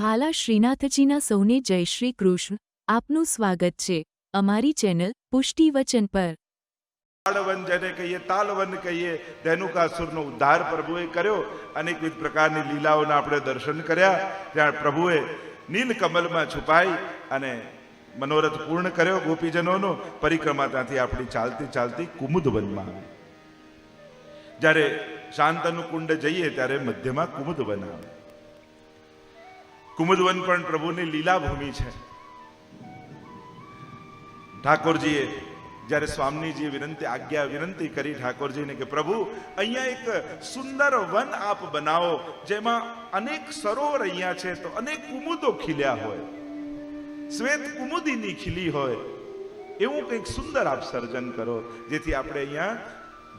વહાલા શ્રીનાથજીના સૌને જય શ્રી કૃષ્ણ. આપનું સ્વાગત છે. અમારી ચેનલ પુષ્ટિ વચન પર. તાળવન જેને કહીએ તાલવન કહીએ, ધેનુકાસુરનો ઉદ્ધાર પ્રભુએ કર્યો અનેકવિધ પ્રકારની લીલાઓના આપણે દર્શન કર્યા. ત્યાં પ્રભુએ નીલકમલમાં છુપાઈ અને મનોરથ પૂર્ણ કર્યો ગોપીજનોનો. પરિક્રમા ત્યાંથી આપણી ચાલતી ચાલતી કુમુદવનમાં આવી. જ્યારે શાંતનું કુંડ જઈએ ત્યારે મધ્યમાં કુમુદવન આવે. કુમુદવન પણ પ્રભુની લીલા ભૂમિ છે. ઠાકોરજીએ જ્યારે સ્વામીજીએ વિનંતી, આજ્ઞા વિનંતી કરી ઠાકોરજીને કે પ્રભુ, અહીંયા એક સુંદર વન આપ બનાવો, જેમાં અનેક સરોવર અહીંયા છે, તો અનેક કુમુદો ખીલ્યા હોય, શ્વેત કુમુદીની ખીલી હોય, એવું કંઈક સુંદર આપ સર્જન કરો, જેથી આપણે અહીંયા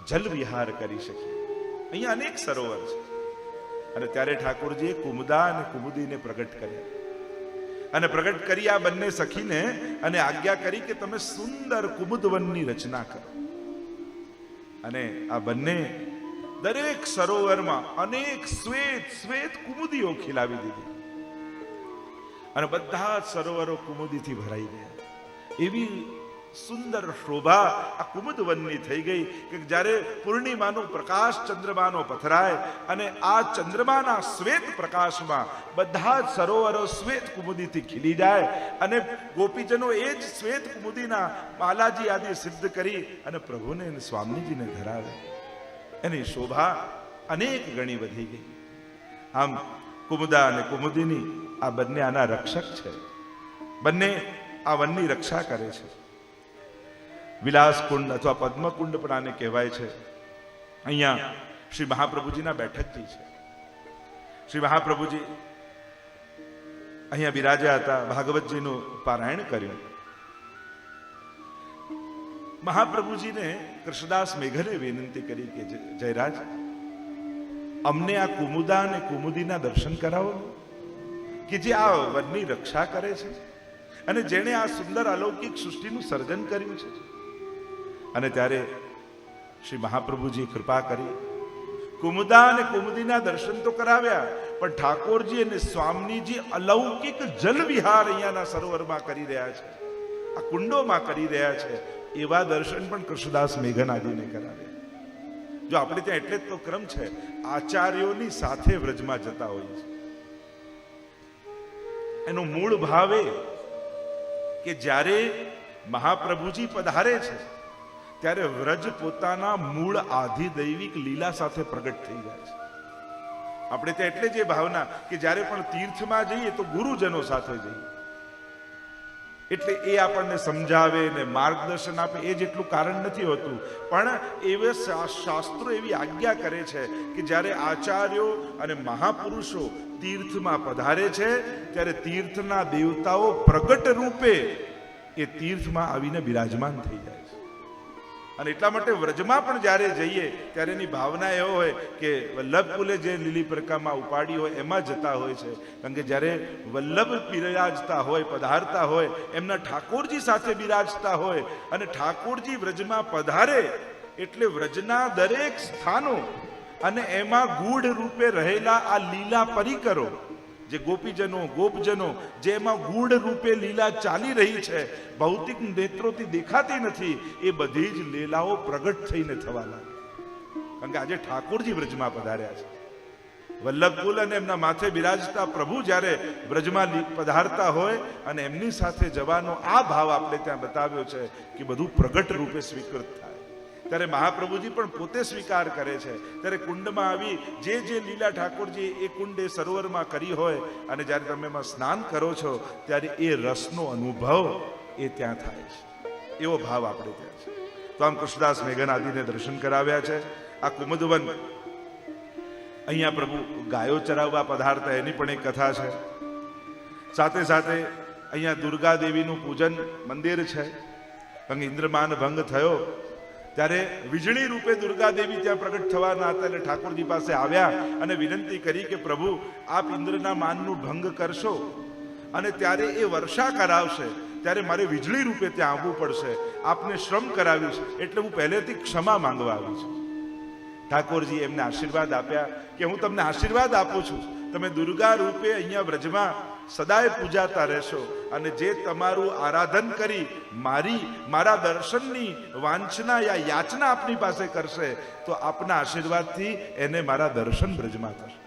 જલ વિહાર કરી શકીએ. અહીંયા અનેક સરોવર છે. અને ત્યારે ઠાકોરજીએ કુમુદા અને કુમુદીને પ્રગટ કર્યા. અને પ્રગટ કરી આ બંને સખીને અને આજ્ઞા કરી કે તમે સુંદર કુમુદવનની રચના કરો. અને આ બંને દરેક સરોવરમાં અનેક શ્વેત શ્વેત કુમુદીઓ ખીલાવી દીધી. અને બધા જ સરોવરો કુમુદીથી ભરાઈ ગયા. એવી સુંદર શોભા આ કુમુદવનની થઈ ગઈ કે જ્યારે પૂર્ણિમાનો પ્રકાશ ચંદ્રમાનો પથરાય અને આ ચંદ્રમાના શ્વેત પ્રકાશમાં બધા જ સરોવરો શ્વેત કુમુદીથી ખીલી જાય અને ગોપીજનો એ જ શ્વેત કુમુદીના બાલાજી આદિ સિદ્ધ કરી અને પ્રભુને અને સ્વામીજીને ધરાવે. એની શોભા અનેક ગણી વધી ગઈ. આમ કુમુદા અને કુમુદીની આ બંને આના રક્ષક છે. બંને આ વનની રક્ષા કરે છે. વિલાસ કુંડ અથવા પદ્મકુંડ પણ આને કહેવાય છે. અહીંયા શ્રી મહાપ્રભુજીના બેઠકથી છે. શ્રી મહાપ્રભુજી અહીંયા બિરાજ્યા હતા, ભાગવતજીનું પારાયણ કર્યું. મહાપ્રભુજીને કૃષ્ણદાસ મેઘને વિનંતી કરી કે જયરાજ, અમને આ કુમુદા અને કુમુદીના દર્શન કરાવો કે જે આ વનની રક્ષા કરે છે અને જેણે આ સુંદર અલૌકિક સૃષ્ટિનું સર્જન કર્યું છે. અને ત્યારે શ્રી મહાપ્રભુજી કૃપા કરી. કુમુદા અને કુમુદીના દર્શન તો કરાવ્યા, પણ ઠાકોરજી અને સ્વામીજી અલૌકિક જલવિહાર અહીંયાના સરોવરમાં કરી રહ્યા છે. આ કુંડોમાં કરી રહ્યા છે. એવા દર્શન પણ કૃષ્ણદાસ મેઘનાદીને કરાવે જો આપણે ત્યાં એટલે જ તો ક્રમ છે, આચાર્યોની સાથે વ્રજમાં જતા હોઈએ છે એનો મૂળ ભાવ કે જ્યારે મહાપ્રભુજી પધારે છે ત્યારે વ્રજ પોતાના મૂળ આધિ દૈવિક લીલા સાથે પ્રગટ થઈ જાય છે. આપણે ત્યાં એટલે જ ભાવના કે જ્યારે પણ તીર્થમાં જઈએ તો ગુરુજનો સાથે જઈએ. એટલે એ આપણને સમજાવે ને માર્ગદર્શન આપે, એ જેટલું કારણ નથી હોતું. પણ એવે શાસ્ત્રો એવી આજ્ઞા કરે છે કે જ્યારે આચાર્યો અને મહાપુરુષો તીર્થમાં પધારે છે, ત્યારે તીર્થના દેવતાઓ પ્રગટ રૂપે એ તીર્થમાં આવીને બિરાજમાન થઈ જાય. અને એટલા માટે વ્રજમાં પણ જ્યારે જઈએ, ત્યારે એની ભાવના એવો હોય કે વલ્લભ કુલે જે લીલી પ્રકામાં ઉપાડી હોય, એમાં જતા હોય છે. કારણ કે જ્યારે વલ્લભ બિરાજતા હોય, પધારતા હોય, એમના ઠાકોરજી સાથે બિરાજતા હોય અને ઠાકોરજી વ્રજમાં પધારે, એટલે વ્રજના દરેક સ્થાનો અને એમાં ગૂઢ રૂપે રહેલા આ લીલા પરિકરો જે ગોપીજનો, ગોપજનો જે એમાં ગૂઢ રૂપે લીલા ચાલી રહી છે, ભૌતિક નેત્રોથી દેખાતી નથી, એ બધી જ લીલાઓ પ્રગટ થઈને થવા લાગે. કારણ કે આજે ઠાકોરજી વ્રજમાં પધાર્યા છે. વલ્લભકુલ અને એમના માથે બિરાજતા પ્રભુ જ્યારે વ્રજમાં પધારતા હોય અને એમની સાથે જવાનો આ ભાવ આપણે ત્યાં બતાવ્યો છે કે બધું પ્રગટ રૂપે સ્વીકૃત થાય. ત્યારે મહાપ્રભુજી પણ પોતે સ્વીકાર કરે છે. ત્યારે કુંડમાં આવી જે જે લીલા ઠાકોરજી એ કુંડ સરોવરમાં કરી હોય અને જ્યારે તમે એમાં સ્નાન કરો છો, ત્યારે એ રસનો અનુભવ એ ત્યાં થાય છે. એવો ભાવ આપણે ત્યાં છે. તો આમ કૃષ્ણદાસ મેઘન દર્શન કરાવ્યા છે. આ કુમુદવન અહીંયા પ્રભુ ગાયો ચરાવવા પધારતા એની પણ એક કથા છે. સાથે સાથે અહીંયા દુર્ગા દેવીનું પૂજન મંદિર છે. ભંગ ઇન્દ્રમાન ભંગ થયો. ત્યારે વીજળી રૂપે દુર્ગાદેવી ત્યાં પ્રગટ થવાના હતા એટલે ઠાકોરજી પાસે આવ્યા અને વિનંતી કરી કે પ્રભુ, આપ ઇન્દ્રના માનનું ભંગ કરશો અને ત્યારે એ વર્ષા કરાવશે, ત્યારે મારે વીજળી રૂપે ત્યાં આવવું પડશે. આપને શ્રમ કરાવીશ એટલે હું પહેલેથી ક્ષમા માંગવા આવી છું. ઠાકોરજી એમને આશીર્વાદ આપ્યા કે હું તમને આશીર્વાદ આપું છું. તમે દુર્ગા રૂપે અહીંયા વ્રજમાં સદાય પૂજાતા રહેશો અને જે તમારું આરાધન કરી મારી, મારા દર્શનની વાંચના યા યાચના આપની પાસે કરશે, તો આપના આશીર્વાદથી એને મારા દર્શન બ્રજમાં થશે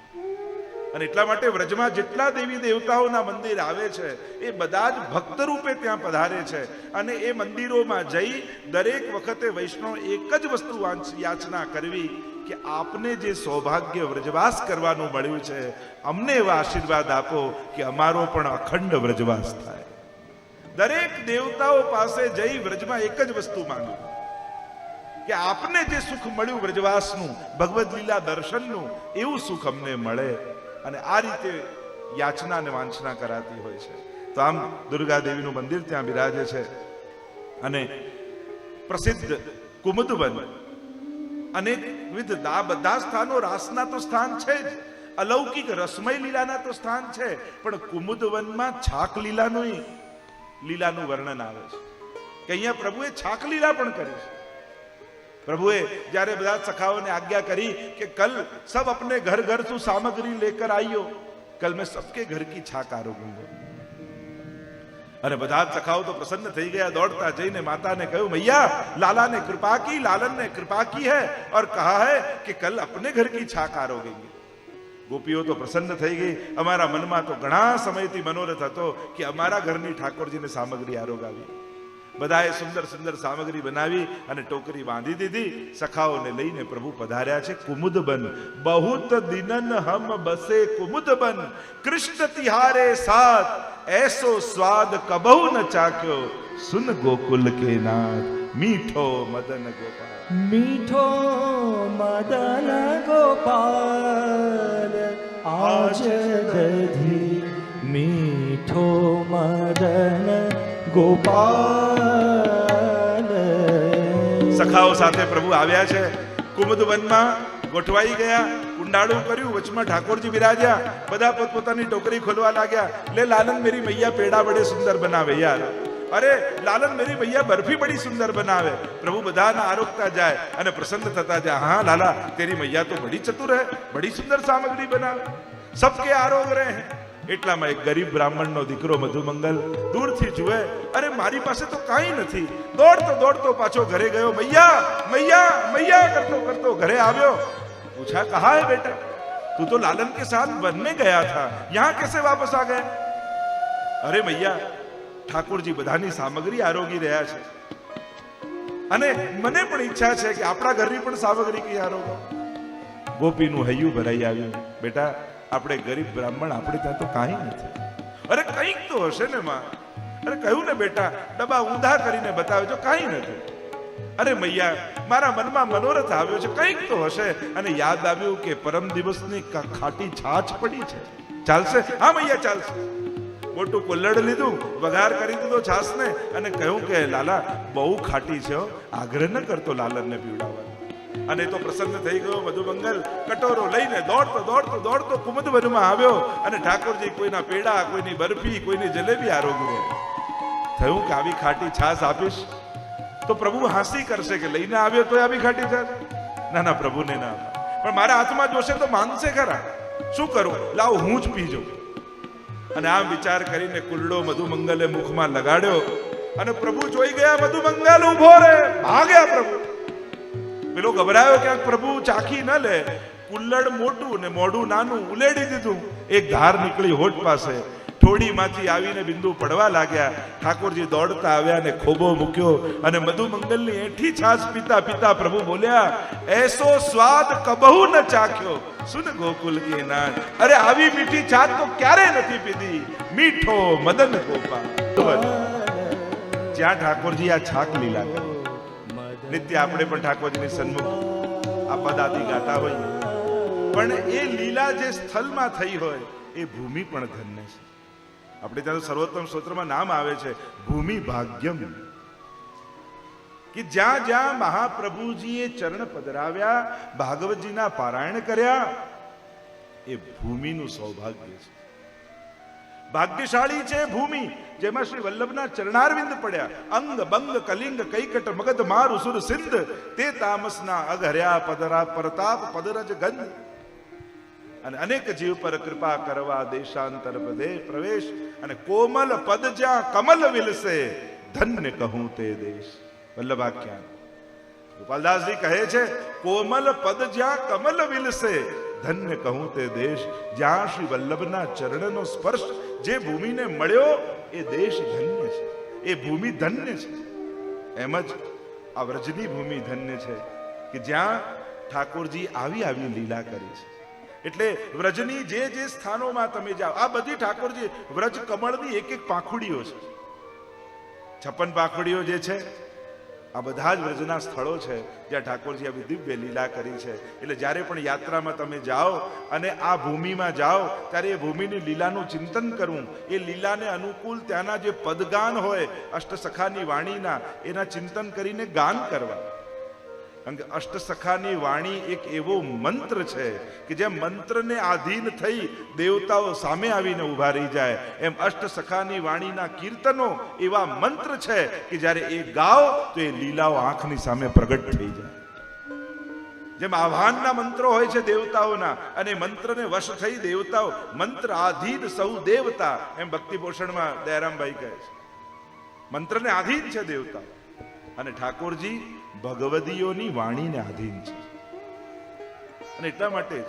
અને એટલા માટે વ્રજમાં જેટલા દેવી દેવતાઓના મંદિર આવે છે, એ બધા જ ભક્ત રૂપે ત્યાં પધારે છે. અને એ મંદિરોમાં જઈ દરેક વખતે વૈષ્ણવ એક જ વસ્તુ યાચના કરવી કે આપને જે સૌભાગ્ય વ્રજવાસ કરવાનું મળ્યું છે, અમને એવા આશીર્વાદ આપો કે અમારો પણ અખંડ વ્રજવાસ થાય. દરેક દેવતાઓ પાસે જઈ વ્રજમાં એક જ વસ્તુ માંગ્યું કે આપને જે સુખ મળ્યું વ્રજવાસનું, ભગવદ લીલા દર્શનનું, એવું સુખ અમને મળે અને આ રીતે યાચના અને વાંચના કરાતી હોય છે. તો આમ દુર્ગા દેવીનું મંદિર ત્યાં બિરાજે છે. અને પ્રસિદ્ધ કુમુદવન અનેકવિધ દા, બધા સ્થાનો રાસના તો સ્થાન છે જ. અલૌકિક રસમય લીલાના તો સ્થાન છે, પણ કુમુદવનમાં છાક લીલાનું લીલાનું વર્ણન આવે છે. કે અહીંયા પ્રભુએ છાક લીલા પણ કરી છે. પ્રભુએ જ્યારે બધા સખાઓને આજ્ઞા કરી કે કલ સબ અપને ઘર ઘર તું સામગ્રી લેકર આવ્યો કલ મેં સબકે ઘર કી છાક આરોગુંગા અને બધા જ સખાઓ તો પ્રસન્ન થઈ ગયા દોડતા જઈને માતાને કહ્યું મૈયા लाला ने कृपा की लालन ने कृपा की है और कहा है कि कल अपने घर की छाक आरोगेंगे ગોપીઓ તો પ્રસન્ન થઈ ગઈ અમારા મનમાં તો ઘણા સમયથી મનોરથ હતો કે અમારા ઘરની ઠાકોરજીને સામગ્રી આરોગાવી બધાએ સુંદર સુંદર સામગ્રી બનાવી અને ટોકરી બાંધી દીધી. સખાઓને લઈને પ્રભુ પધાર્યા છે. કુમુદ બન બહુત દિનન હમ બસે કુમુદ બન કૃષ્ણ તિહારે સાથ એસો સ્વાદ કબહુ ન ચાખ્યો. સુન ગોકુલ કે નાથ મીઠો મદન ગોપાલ. મીઠો મદન ગોપાલ આજ દધી મીઠો મદન ગોપાલ. સખાઓ સાથે પ્રભુ આવ્યા છે. કુમુદ વનમાં ગોઠવાઈ ગયા, કુંડાળું કર્યું, વચમાં ઠાકોરજી બિરાજ્યા, બધા પોતપોતાની ટોકરી ખોલવા લાગ્યા. લે, લાલન મેરી મૈયા પેડા બડે સુંદર બનાવે યાર. અરે, લાલન મેરી મૈયા બરફી બડી સુંદર બનાવે. પ્રભુ બધાના આરોગતા જાય અને પ્રસન્ન થતા જાય. હા, લાલા, તેરી મૈયા તો બડી ચતુર હે, બડી સુંદર સામગ્રી બનાવે. સબકે આરોગ રહે હે. એટલામાં એક ગરીબ બ્રાહ્મણનો દીકરો મધુમંગલ દૂરથી જુએ, અરે, મારી પાસે તો કાંઈ નથી. દોડતો દોડતો પાછો ઘરે ગયો. મૈયા મૈયા મૈયા કરતો કરતો ઘરે આવ્યો. પૂછા, કહા હે બેટા? તું તો લાલન કે સાથ વન ગયા થા. યહાં કેસે વાપસ આ ગયા? અરે, મૈયા, ઠાકોરજી બધાની સામગ્રી આરોગી રહ્યા છે. અને મને પણ ઈચ્છા છે કે આપણા ઘરની પણ સામગ્રી કઈ આરોગો. ગોપીનું હૈયું ભરાઈ આવ્યું. બેટા આપણે ગરીબ બ્રાહ્મણ, આપણે ત્યાં તો કાંઈ નથી. અરે કંઈક તો હશે ને માં. અરે કહ્યું ને બેટા, ડબ્બા ઊંધા કરીને બતાવે જો કાંઈ નથી. અરે મૈયા, મારા મનમાં મનોરથ આવ્યો છે, કંઈક તો હશે. અને યાદ આવ્યું કે પરમ દિવસની ખાટી છાછ પડી છે. ચાલશે? હા મૈયા, ચાલશે. મોટું કુલ્લડ લીધું, વઘાર કરી દીધો છાસને અને કહ્યું કે, લાલા, બહુ ખાટી છે. આગ્રહ ન કરતો લાલનને પીવડાવવાનો. અને તો પ્રસન્ન થઈ ગયો. મધુમંગલ કટોરો લઈને દોડતો દોડતો દોડતો કુમદવનમાં આવ્યો અને ઠાકોરજી કોઈના પેડા, કોઈની બરફી, કોઈની જલેબી આરોગ્ય થયું કે આવી ખાટી છાસ આપીશ? તો પ્રભુ હાંસી કરશે કે લઈને આવ્યો તો આવી ખાટી છાસ ના ના, પ્રભુને ના પણ મારા હાથમાં જોશે તો માનશે ખરા. શું કરું? લાવ, હું જ પી જાઉં અને આમ વિચાર કરીને કુલડો મધુમંગલે મુખમાં લગાડ્યો અને પ્રભુ જોઈ ગયા મધુમંગલ ઊભો રે. ભાગ્યા પ્રભુ. પેલો ગભરાયો ક્યાંક, પ્રભુ, ચાખી ન લે. કુલ્લડ મોટું ને મોઢું નાનું ઉલેડી દીધું. એક ધાર નીકળી હોઠ પાસે. ઠોડીમાંથી આવીને બિંદુ પડવા લાગ્યા. ઠાકોરજી દોડતા આવ્યા ને ખોબો મૂક્યો અને મધુમંગલની એઠી છાસ પીતા પીતા પ્રભુ બોલ્યા, એસો સ્વાદ કબહુ ન ચાખ્યો. સુન ગોકુલ કે નાથ અરે, આવી મીઠી છાસ તો ક્યારે નથી પીધી? મીઠો મદન ગોપાલ. જ્યાં ઠાકોરજી આ છાક લીલા કરે. નિત્ય આપણે પણ ઠાકોરજીની સન્મુખ આ પદાદી ગાતા હોઈએ. પણ એ લીલા જે સ્થળમાં થઈ હોય, એ ભૂમિ પણ ધન્ય છે. આપણે ત્યાં સર્વોત્તમ સ્ત્રોત્રમાં નામ આવે છે, ભૂમિ ભાગ્યમ. કે જ્યાં જ્યાં મહાપ્રભુજીએ ચરણ પધરાવ્યા, ભાગવતજીના પારાયણ કર્યા, એ ભૂમિનું સૌભાગ્ય છે. ભાગ્યશાળી છે ભૂમિ, જેમાં શ્રી વલ્લભના ચરણારવિંદ પડ્યા. અંગ, બંગ, કલિંગ, કૈકટ, મગધ, માર, સુર, સિંધ, તે તામસના અઘર્યા પદરા, પ્રતાપ, પદરજ, ગંધ. અને અનેક જીવ પર કૃપા કરવા દેશાંતર પદે પ્રવેશ અને કોમલ પદ જ્યાં કમલ વિલસે, ધન્ય કહું તે દેશ. વલ્લભાખ્યાન. ગોપાલદાસજી કહે છે, કોમલ પદ જ્યાં કમલ વિલસે, ધન્ય કહું તે દેશ. જ્યાં શ્રી વલ્લભના ચરણનો સ્પર્શ જે ભૂમિને મળ્યો એ દેશ ધન્ય છે. એ ભૂમિ ધન્ય છે. એમ જ આ વ્રજની ભૂમિ ધન્ય છે કે જ્યાં ઠાકોરજી આવી આવી લીલા કરી છે. એટલે વ્રજની જે જે સ્થાનોમાં તમે જાઓ, આ બધી ઠાકોરજી વ્રજ કમળની એક એક પાંખુડીઓ છે. છપ્પન પાંખુડીઓ જે છે આ બધા જ વ્રજના સ્થળો છે જ્યાં ઠાકોરજી આવી દિવ્ય લીલા કરી છે. એટલે જ્યારે પણ યાત્રામાં તમે જાઓ અને આ ભૂમિમાં જાઓ, ત્યારે એ ભૂમિની લીલાનું ચિંતન કરવું. એ લીલાને અનુકૂળ ત્યાંના જે પદગાન હોય, અષ્ટસખાની વાણીના, એના ચિંતન કરીને ગાન કરવા. કારણ કે અષ્ટસખાની વાણી એક એવો મંત્ર છે કે જે મંત્રને આધીન થઈ દેવતાઓ સામે આવીને ઊભા રહી જાય. એમ અષ્ટસખાની વાણીના કીર્તનો એવા મંત્ર છે કે જ્યારે એ ગાઓ તો એ લીલાઓ આંખની સામે પ્રગટ થઈ જાય. જેમ આહ્વાનના મંત્રો હોય છે દેવતાઓના અને મંત્રને વશ થઈ દેવતાઓ મંત્ર આધીન સૌ દેવતા, એમ ભક્તિ પોષણમાં દયારામભાઈ કહે છે. મંત્રને આધીન છે દેવતા. અને ઠાકોરજી ભગવદીઓની વાણીને આધીન છે. અને એટલા માટે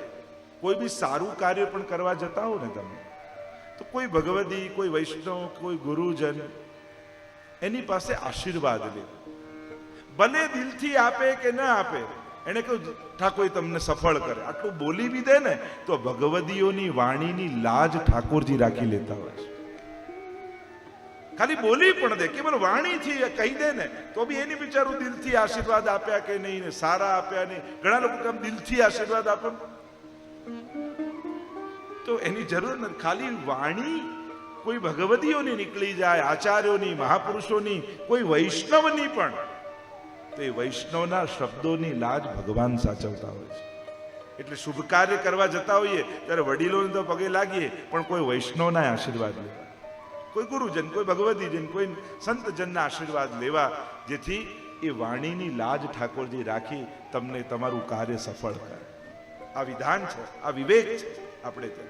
કોઈ બી સારું કાર્ય પણ કરવા જતા હો ને તમે, તો કોઈ ભગવદી, કોઈ વૈષ્ણવ, કોઈ ગુરુજન એની પાસે આશીર્વાદ લે. ભલે દિલથી આપે કે ના આપે એને કહ્યું, ઠાકોર તમને સફળ કરે. આટલું બોલી બી દે ને, તો ભગવદીઓની વાણીની લાજ ઠાકોરજી રાખી લેતા હોય છે. ખાલી બોલી પણ દે. કેવલ વાણીથી કહી દે ને, તો બી એની બિચારું દિલથી આશીર્વાદ આપ્યા કે નહીં ને, સારા આપ્યા નહીં. ઘણા લોકો કામ દિલથી આશીર્વાદ આપે તો એની જરૂર નથી. ખાલી વાણી કોઈ ભગવતીઓની નીકળી જાય, આચાર્યોની, મહાપુરુષોની, કોઈ વૈષ્ણવની પણ. તો એ વૈષ્ણવના શબ્દોની લાજ ભગવાન સાચવતા હોય છે. એટલે શુભ કાર્ય કરવા જતા હોઈએ, ત્યારે વડીલોને તો પગે લાગીએ, પણ કોઈ વૈષ્ણવના આશીર્વાદ લેવા કોઈ ગુરુજન, કોઈ ભગવતીજન, કોઈ સંતજનના આશીર્વાદ લેવા, જેથી એ વાણીની લાજ ઠાકોરજી રાખી તમને તમારું કાર્ય સફળ કરે. આ વિધાન છે, આ વિવેક છે આપણે ત્યાં.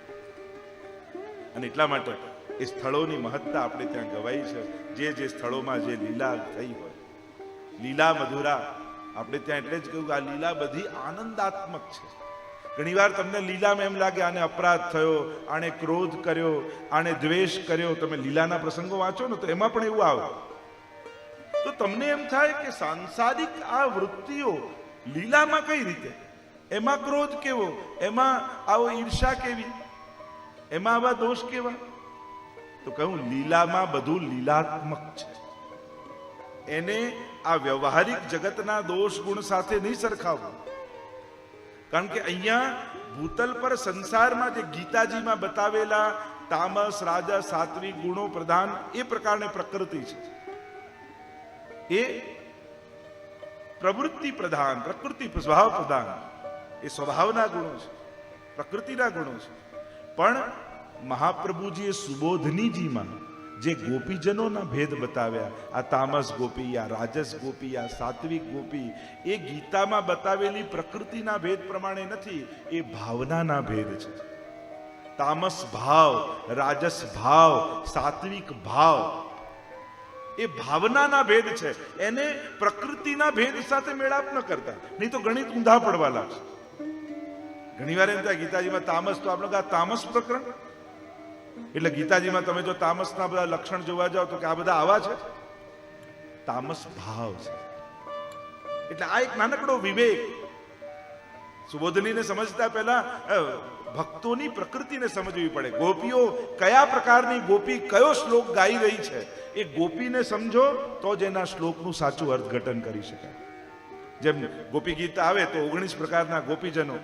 અને એટલા માટે એ સ્થળોની મહત્તા આપણે ત્યાં ગવાઈ છે. જે જે સ્થળોમાં જે લીલા થઈ હોય. લીલા મધુરા, આપણે ત્યાં એટલે જ કહ્યું કે આ લીલા બધી આનંદાત્મક છે. ઘણીવાર તમને લીલામાં એમ લાગે, આને અપરાધ થયો આને ક્રોધ કર્યો આને દ્વેષ કર્યો. તમે લીલાના પ્રસંગો વાંચો ને તો એમાં પણ એવું આવે. તો તમને એમ થાય કે સાંસારિક આ વૃત્તિઓ લીલામાં કઈ રીતે? એમાં ક્રોધ કેવો? એમાં આવો ઈર્ષા કેવી? એમાં આવા દોષ કેવા? તો કહું, લીલામાં બધું લીલાત્મક છે. એને આ વ્યવહારિક જગતના દોષ ગુણ સાથે નહીં સરખાવવું. કારણ કે અહીંયા ભૂતલ પર સંસારમાં જે ગીતાજીમાં બતાવેલા તામસ, રાજા, સાત્વિક ગુણો પ્રધાન એ પ્રકારની પ્રકૃતિ છે. એ પ્રવૃત્તિ પ્રધાન, પ્રકૃતિ સ્વભાવ પ્રધાન. એ સ્વભાવના ગુણો છે, પ્રકૃતિના ગુણો છે. પણ મહાપ્રભુજીએ સુબોધનીજીમાં જે ગોપીજનોના ભેદ બતાવ્યા. આ તામસ ગોપી, આ રાજસ ગોપી, આ સાત્વિક ગોપી, એ ગીતામાં બતાવેલી પ્રકૃતિના ભેદ પ્રમાણે નથી, એ ભાવનાના ભેદ છે. તામસ ભાવ, રાજસ ભાવ, સાત્વિક ભાવ, એ ભાવનાના ભેદ છે. એને પ્રકૃતિના ભેદ સાથે મેળાપ ન કરતા. નહીં તો ગણિત ઊંધા પડવા લાગશે. ઘણીવાર એમ થાય, ગીતાજીમાં તામસ તો આપણે તામસ પ્રકરણ એટલે ગીતાજીમાં તમે જો તામસના બધા લક્ષણ જોવા જાઓ તો કે આ બધા આવા છે? તામસ ભાવ છે. એટલે આ એક નાનકડો વિવેક. સુબોધનીને સમજતા પહેલા ભક્તોની પ્રકૃતિને સમજવી પડે. ગોપીઓ કયા પ્રકારની ગોપી, કયો શ્લોક ગાઈ રહી છે? એ ગોપીને સમજો તો જ એના શ્લોકનું સાચું અર્થઘટન કરી શકાય. જેમ ગોપી ગીત આવે તો ઓગણીસ પ્રકારના ગોપીજનો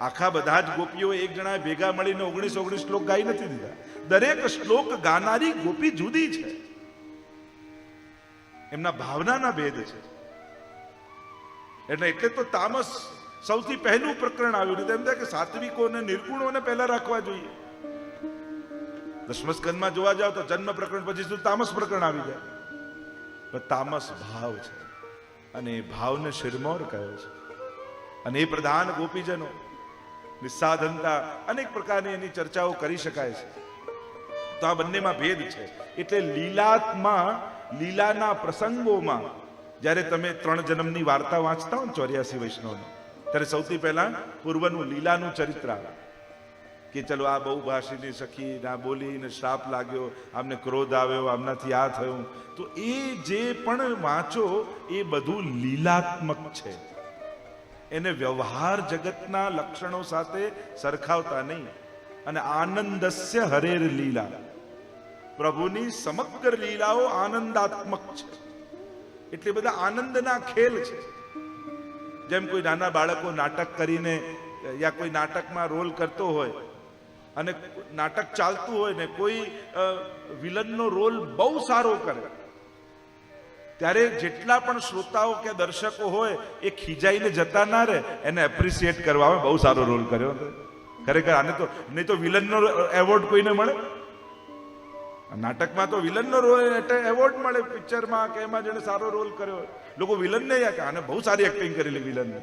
આખા બધા જ ગોપીઓ એક જણા ભેગા મળીને ઓગણીસ ઓગણીસ શ્લોક ગાઈ નથી દીધા. દરેક શ્લોક ગાનારી ગોપી જુદી છે. એમના ભાવનાના ભેદ છે. એટલે એટલે તો તામસ સૌથી પહેલું પ્રકરણ આવ્યું નહીં તો એમ થાય કે સાત્વિકોને, નિર્ગુણોને પહેલા રાખવા જોઈએ. દસમસ્કંદમાં જોવા જાવ તો જન્મ પ્રકરણ પછી શું તામસ પ્રકરણ આવી જાય. પણ તામસ ભાવ છે. અને એ ભાવને શિરમોર કહે છે. અને એ પ્રધાન ગોપીજનો નિસ્સાધનતા અનેક પ્રકારની એની ચર્ચાઓ કરી શકાય છે. તો આ બંનેમાં ભેદ છે. એટલે લીલાત્મા લીલાના પ્રસંગોમાં જ્યારે તમે ત્રણ જન્મની વાર્તા વાંચતા હો ચોર્યાસી વૈષ્ણવની, ત્યારે સૌથી પહેલા પૂર્વનું લીલાનું ચરિત્ર આવે. કે ચલો આ બહુ ભાષીની સખી, ના બોલી ને શ્રાપ લાગ્યો, આમને ક્રોધ આવ્યો, આમનાથી આ થયું. તો એ જે પણ વાંચો એ બધું લીલાત્મક છે. એને વ્યવહાર જગતના લક્ષણો સાથે સરખાવતા નહીં. અને આનંદસ્ય હરેર લીલા. પ્રભુની સમગ્ર લીલાઓ આનંદાત્મક છે. એટલે બધા આનંદના ખેલ છે. જેમ કોઈ નાના બાળકો નાટક કરીને યા કોઈ નાટકમાં રોલ કરતો હોય અને નાટક ચાલતું હોય ને કોઈ વિલનનો રોલ બહુ સારો કરે. ત્યારે જેટલા પણ શ્રોતાઓ કે દર્શકો હોય, એ ખીજાઈને જતા ના રહે. એને એપ્રિસિએટ કરવા બહુ સારો રોલ કર્યો. ખરેખર આને તો, નહીં તો વિલનનો એવોર્ડ કોઈને મળે? નાટકમાં તો વિલનનો રોલ એટલે એવોર્ડ મળે પિક્ચરમાં કે એમાં જેને સારો રોલ કર્યો લોકો વિલનને યા આને બહુ સારી એક્ટિંગ કરેલી વિલનને.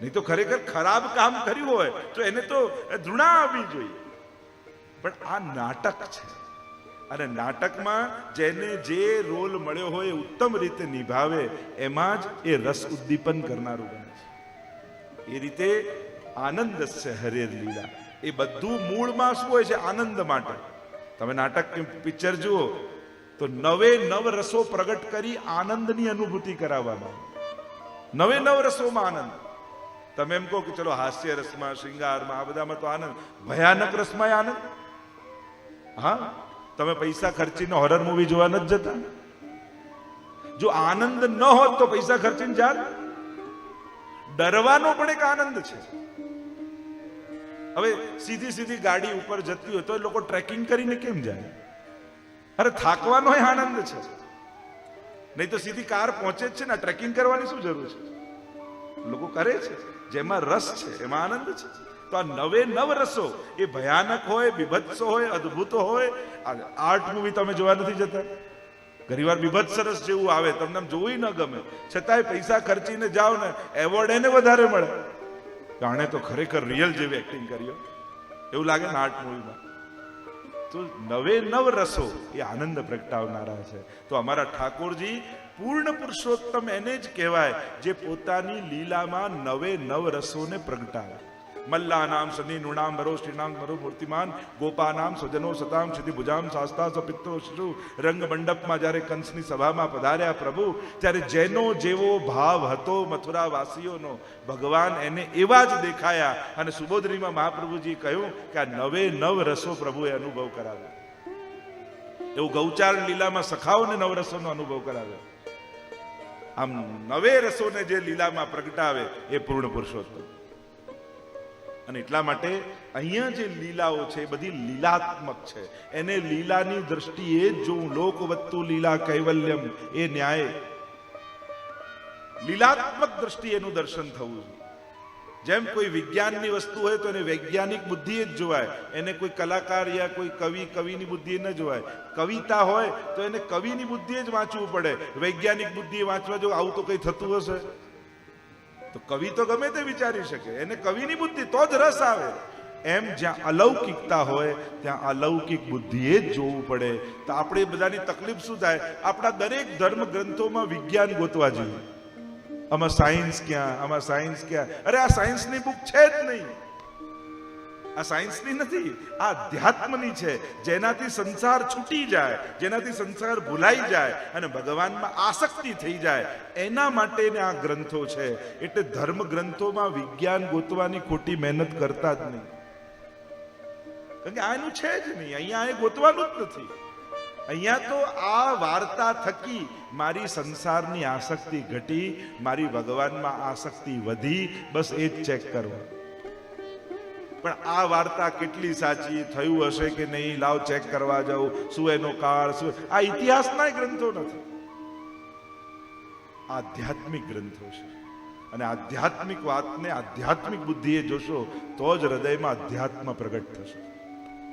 નહીં તો ખરેખર ખરાબ કામ કર્યું હોય, તો એને તો ધૃણા આવવી જોઈએ. પણ આ નાટક છે. અને નાટકમાં જેને જે રોલ મળ્યો હોય એ ઉત્તમ રીતે નિભાવે, એમાં જ એ રસ ઉદ્દીપન કરનારું બને છે. એ રીતે આનંદ છે હરેર લીલા. એ બધું મૂળમાં શું હોય છે આનંદ માટે. તમે નાટક પિક્ચર જુઓ, તો નવે નવ રસો પ્રગટ કરી આનંદની અનુભૂતિ કરાવવામાં નવે નવ રસોમાં આનંદ. તમે એમ કહો કે ચલો હાસ્ય રસમાં, શૃંગારમાં, આ બધામાં તો આનંદ. ભયાનક રસમાં આનંદ. હા? તમે પૈસા ખર્ચીને હોરર મૂવી જોવા નથી જતા? જો આનંદ ન હોત તો પૈસા ખર્ચીને જાત ડરવાનો પણ એક આનંદ છે. હવે સીધી સીધી ગાડી ઉપર જતી હોય તો એ લોકો ટ્રેકિંગ કરીને કેમ જાય? અરે થાકવાનો આનંદ છે. નહીં તો સીધી કાર પહોંચે જ છે ને ટ્રેકિંગ કરવાની શું જરૂર છે? લોકો કરે છે. જેમાં રસ છે, એમાં આનંદ છે. તો આ નવે નવ રસો એ ભયાનક હોય, બીભત્સ હોય, અદ્ભુત હોય. આર્ટ મૂવી તમે જોવા નથી જતા? ઘણીવાર બીભત્સ રસ જેવું આવે, તમને જોવું ન ગમે. છતાંય પૈસા ખર્ચીને જાઓ ને એવોર્ડ એને વધારે મળે. જાણે તો ખરેખર રિયલ જેવી એક્ટિંગ કર્યો એવું લાગે ને આર્ટ મૂવીમાં તો નવે નવ રસો એ આનંદ પ્રગટાવનારા છે. તો અમારા ઠાકોરજી, પૂર્ણ પુરુષોત્તમ એને જ કહેવાય, જે પોતાની લીલામાં નવે નવ રસોને પ્રગટાવે. મલ્લા નામ શનિ નૃણામ ભરો શ્રીનામ ભરો મૂર્તિમાન ગોપા નામ સ્વજનો સતામ સિદ્ધિ ભુજામ શાસ્તા સપિત્રો શિશુ રંગ મંડપમાં જ્યારે કંસની સભામાં પધાર્યા પ્રભુ ત્યારે જેનો જેવો ભાવ હતો મથુરા વાસીઓનો ભગવાન એને એવા જ દેખાયા અને સુબોધરીમાં મહાપ્રભુજી કહ્યું કે આ નવે નવ રસો પ્રભુએ અનુભવ કરાવ્યો. એવું ગૌચાર લીલામાં સખાઓને નવ રસોનો અનુભવ કરાવ્યો. આમ નવે રસોને જે લીલામાં પ્રગટાવે એ પૂર્ણ પુરુષોત્તમ. અને એટલા માટે અહીંયા જે લીલાઓ છે, એ બધી લીલાત્મક છે. એને લીલાની દ્રષ્ટિએ જ જોવું લોકવત્તુ લીલા કૈવલ્યમ, એ ન્યાય. લીલાત્મક દ્રષ્ટિ એનું દર્શન થવું જોઈએ. જેમ કોઈ વિજ્ઞાનની વસ્તુ હોય તો એને વૈજ્ઞાનિક બુદ્ધિએ જ જોવાય. એને કોઈ કલાકાર યા કોઈ કવિ, કવિની બુદ્ધિએ ન જોવાય. કવિતા હોય તો એને કવિની બુદ્ધિએ જ વાંચવું પડે. વૈજ્ઞાનિક બુદ્ધિએ વાંચવા જો આવું તો કઈ થતું હશે? તો કવિ તો ગમે તે વિચારી શકે. એને કવિની બુદ્ધિ તો જ રસ આવે. એમ જ્યાં અલૌકિકતા હોય, ત્યાં અલૌકિક બુદ્ધિએ જ જોવું પડે. તો આપણે બધાની તકલીફ શું થાય? આપણા દરેક ધર્મ ગ્રંથોમાં વિજ્ઞાન ગોતવા જોઈએ. આમાં સાયન્સ ક્યાં? આમાં સાયન્સ ક્યાં? અરે, આ સાયન્સની બુક છે જ નહીં. આ સાયન્સની નથી, આ છે. જેનાથી સંસાર છૂટી જાય, જેનાથી સંસાર ભૂલાઈ જાય અને ભગવાનમાં આસક્તિ થઈ જાય. એના માટે આ ગ્રંથો છે. એટલે ધર્મ ગ્રંથોમાં વિજ્ઞાન ગોતવાની ખોટી મહેનત કરતા જ નહીં. કારણ કે આ એનું છે જ નહીં. અહીંયા એ ગોતવાનું જ નથી. અહીંયા તો આ વાર્તા થકી મારી સંસારની આસક્તિ ઘટી, મારી ભગવાનમાં આસક્તિ વધી, બસ એ જ ચેક કરવા. પણ આ વાર્તા કેટલી સાચી? થયું હશે કે નહીં? લાવ ચેક કરવા જાઉં. શું એનો કાળ? શું આ ઇતિહાસના ગ્રંથો નથી. આધ્યાત્મિક ગ્રંથો છે. અને આધ્યાત્મિક વાતને આધ્યાત્મિક બુદ્ધિએ જોશો તો જ હૃદયમાં અધ્યાત્મ પ્રગટ થશે.